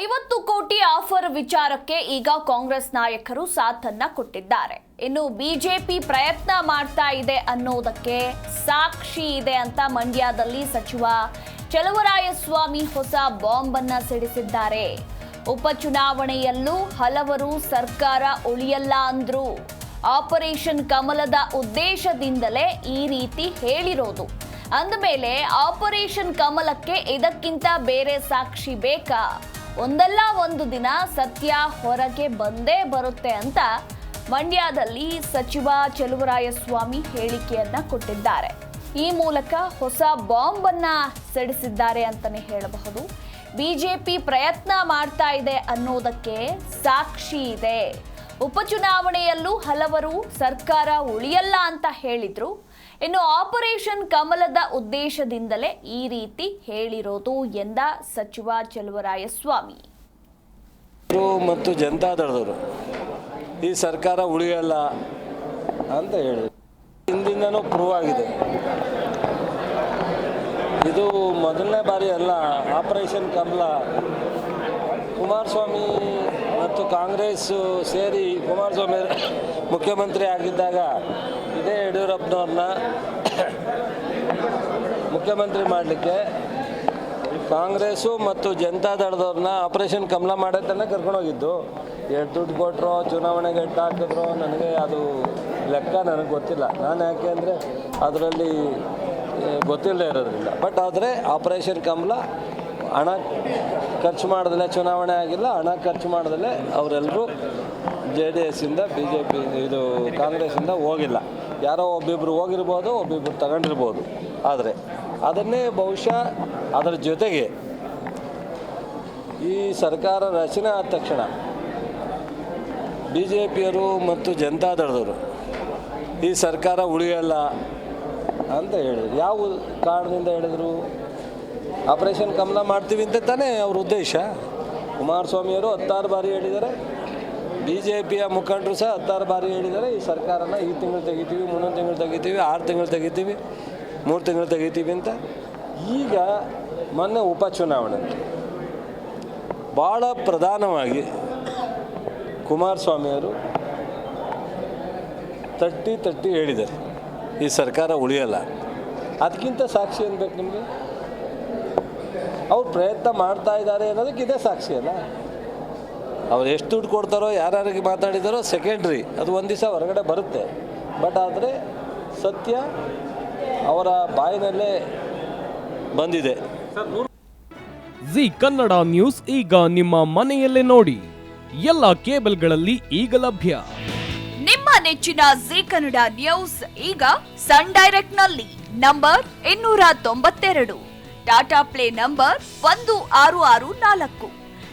ಐವತ್ತು ಕೋಟಿ ಆಫರ್ ವಿಚಾರಕ್ಕೆ ಈಗ ಕಾಂಗ್ರೆಸ್ ನಾಯಕರು ಸಾಥನ್ನ ಕೊಟ್ಟಿದ್ದಾರೆ. ಇನ್ನು ಬಿಜೆಪಿ ಪ್ರಯತ್ನ ಮಾಡ್ತಾ ಇದೆ ಅನ್ನೋದಕ್ಕೆ ಸಾಕ್ಷಿ ಇದೆ ಅಂತ ಮಂಡ್ಯದಲ್ಲಿ ಸಚಿವ ಚಲುವರಾಯಸ್ವಾಮಿ ಹೊಸ ಬಾಂಬ್ ಅನ್ನ ಸಿಡಿಸಿದ್ದಾರೆ ಉಪಚುನಾವಣೆಯಲ್ಲೂ ಹಲವರು ಸರ್ಕಾರ ಉಳಿಯಲ್ಲ ಅಂದ್ರು. ಆಪರೇಷನ್ ಕಮಲದ ಉದ್ದೇಶದಿಂದಲೇ ಈ ರೀತಿ ಹೇಳಿರೋದು. ಅಂದಮೇಲೆ ಆಪರೇಷನ್ ಕಮಲಕ್ಕೆ ಇದಕ್ಕಿಂತ ಬೇರೆ ಸಾಕ್ಷಿ ಬೇಕಾ? ಒಂದಲ್ಲ ಒಂದು ದಿನ ಸತ್ಯ ಹೊರಗೆ ಬಂದೇ ಬರುತ್ತೆ ಅಂತ ಮಂಡ್ಯದಲ್ಲಿ ಸಚಿವ ಚಲುವರಾಯಸ್ವಾಮಿ ಹೇಳಿಕೆಯನ್ನ ಕೊಟ್ಟಿದ್ದಾರೆ. ಈ ಮೂಲಕ ಹೊಸ ಬಾಂಬ್ ಅನ್ನ ಸಿಡಿಸಿದ್ದಾರೆ ಅಂತಾನೆ ಹೇಳಬಹುದು. ಬಿಜೆಪಿ ಪ್ರಯತ್ನ ಮಾಡ್ತಾ ಇದೆ ಅನ್ನೋದಕ್ಕೆ ಸಾಕ್ಷಿ ಇದೆ. ಉಪಚುನಾವಣೆಯಲ್ಲೂ ಹಲವರು ಸರ್ಕಾರ ಉಳಿಯಲ್ಲ ಅಂತ ಹೇಳಿದ್ರು. ಇನ್ನು ಆಪರೇಷನ್ ಕಮಲದ ಉದ್ದೇಶದಿಂದಲೇ ಈ ರೀತಿ ಹೇಳಿರೋದು ಎಂದ ಸಚಿವ ಚಲುವರಾಯಸ್ವಾಮಿ. ಮತ್ತು ಜನತಾದಳದವರು ಈ ಸರ್ಕಾರ ಉಳಿಯಲ್ಲ ಅಂತ ಹೇಳಿದ್ರು. ಹಿಂದಿಂದನೂ ಪ್ರೂವ್ ಆಗಿದೆ. ಇದು ಮೊದಲನೇ ಬಾರಿ ಅಲ್ಲ, ಆಪರೇಷನ್ ಕಮಲ. ಕುಮಾರಸ್ವಾಮಿ ಮತ್ತು ಕಾಂಗ್ರೆಸ್ ಸೇರಿ ಕುಮಾರಸ್ವಾಮಿ ಮುಖ್ಯಮಂತ್ರಿ ಆಗಿದ್ದಾಗ ಇದೇ ಯಡಿಯೂರಪ್ಪನವ್ರನ್ನ ಮುಖ್ಯಮಂತ್ರಿ ಮಾಡಲಿಕ್ಕೆ ಕಾಂಗ್ರೆಸ್ಸು ಮತ್ತು ಜನತಾ ದಳದವ್ರನ್ನ ಆಪರೇಷನ್ ಕಮಲ ಮಾಡತ್ತನ್ನ ಕರ್ಕೊಂಡೋಗಿದ್ದು ಎಷ್ಟು ದುಡ್ಡು ಕೊಟ್ಟರು ಚುನಾವಣೆಗೆ ಎಷ್ಟು ಹಾಕಿದ್ರು, ನನಗೆ ಅದು ಲೆಕ್ಕ ನನಗೆ ಗೊತ್ತಿಲ್ಲ. ನಾನು ಯಾಕೆ ಅಂದರೆ ಅದರಲ್ಲಿ ಗೊತ್ತಿಲ್ಲದೆ ಇರೋದ್ರಿಂದ. ಬಟ್ ಆದರೆ ಆಪರೇಷನ್ ಕಮಲ, ಹಣ ಖರ್ಚು ಮಾಡ್ದಲೆ ಚುನಾವಣೆ ಆಗಿಲ್ಲ, ಹಣ ಖರ್ಚು ಮಾಡ್ದಲೆ ಅವರೆಲ್ಲರೂ ಜೆ ಡಿ ಎಸ್ಸಿಂದ, ಬಿ ಜೆ ಪಿ, ಇದು ಕಾಂಗ್ರೆಸ್ಸಿಂದ ಹೋಗಿಲ್ಲ. ಯಾರೋ ಒಬ್ಬಿಬ್ರು ಹೋಗಿರ್ಬೋದು, ಒಬ್ಬಿಬ್ರು ತಗೊಂಡಿರ್ಬೋದು. ಆದರೆ ಅದನ್ನೇ ಬಹುಶಃ ಅದರ ಜೊತೆಗೆ ಈ ಸರ್ಕಾರ ರಚನೆ ಆದ ತಕ್ಷಣ ಬಿ ಜೆ ಪಿಯರು ಮತ್ತು ಜನತಾದಳದವರು ಈ ಸರ್ಕಾರ ಉಳಿಯಲ್ಲ ಅಂತ ಹೇಳಿದರು. ಯಾವ ಕಾರಣದಿಂದ ಹೇಳಿದರು? ಆಪರೇಷನ್ ಕಮಲ ಮಾಡ್ತೀವಿ ಅಂತ ತಾನೇ ಅವ್ರ ಉದ್ದೇಶ. ಕುಮಾರಸ್ವಾಮಿಯವರು ಹತ್ತಾರು ಬಾರಿ ಹೇಳಿದ್ದಾರೆ. ಬಿ ಜೆ ಪಿಯ ಮುಖಂಡರು ಸಹ ಹತ್ತಾರು ಬಾರಿ ಹೇಳಿದ್ದಾರೆ. ಈ ಸರ್ಕಾರನ ಈ ತಿಂಗಳು ತೆಗಿತೀವಿ ಮುಂದೊಂದು ತಿಂಗಳು ತೆಗಿತೀವಿ, ಆರು ತಿಂಗಳು ತೆಗಿತೀವಿ, ಮೂರು ತಿಂಗಳು ತೆಗಿತೀವಿ ಅಂತ. ಈಗ ಮೊನ್ನೆ ಉಪಚುನಾವಣೆ ಭಾಳ ಪ್ರಧಾನವಾಗಿ ಕುಮಾರಸ್ವಾಮಿಯವರು ತಟ್ಟಿ ತಟ್ಟಿ ಹೇಳಿದ್ದಾರೆ. ಈ ಸರ್ಕಾರ ಉಳಿಯಲ್ಲ. ಅದಕ್ಕಿಂತ ಸಾಕ್ಷಿ ಏನು ನಿಮಗೆ? ಅವ್ರು ಪ್ರಯತ್ನ ಮಾಡ್ತಾ ಇದ್ದಾರೆ ಅನ್ನೋದಕ್ಕೆ ಇದೇ ಸಾಕ್ಷಿ ಅಲ್ಲ. ಅವ್ರು ಎಷ್ಟು ದುಡ್ಡು ಕೊಡ್ತಾರೋ ಯಾರ್ಯಾರಿಗೆ ಮಾತಾಡಿದಾರೋ ಸೆಕೆಂಡ್ರಿ ಅದು ಒಂದು ದಿವಸ ಹೊರಗಡೆ ಬರುತ್ತೆ. ಬಟ್ ಆದರೆ ಸತ್ಯ ಅವರ ಬಾಯಿನಲ್ಲೇ ಬಂದಿದೆ. ಜಿ ಕನ್ನಡ ನ್ಯೂಸ್ ಈಗ ನಿಮ್ಮ ಮನೆಯಲ್ಲೇ ನೋಡಿ. ಎಲ್ಲ ಕೇಬಲ್ಗಳಲ್ಲಿ ಈಗ ಲಭ್ಯ. ನಿಮ್ಮ ನೆಚ್ಚಿನ ಜಿ ಕನ್ನಡ ನ್ಯೂಸ್ ಈಗ ಸನ್ ಡೈರೆಕ್ಟ್ನಲ್ಲಿ ನಂಬರ್ ಇನ್ನೂರ ತೊಂಬತ್ತೆರಡು. ಟಾಟಾ ಪ್ಲೇ ನಂಬರ್ ಒಂದು ಆರು ಆರು ನಾಲ್ಕು.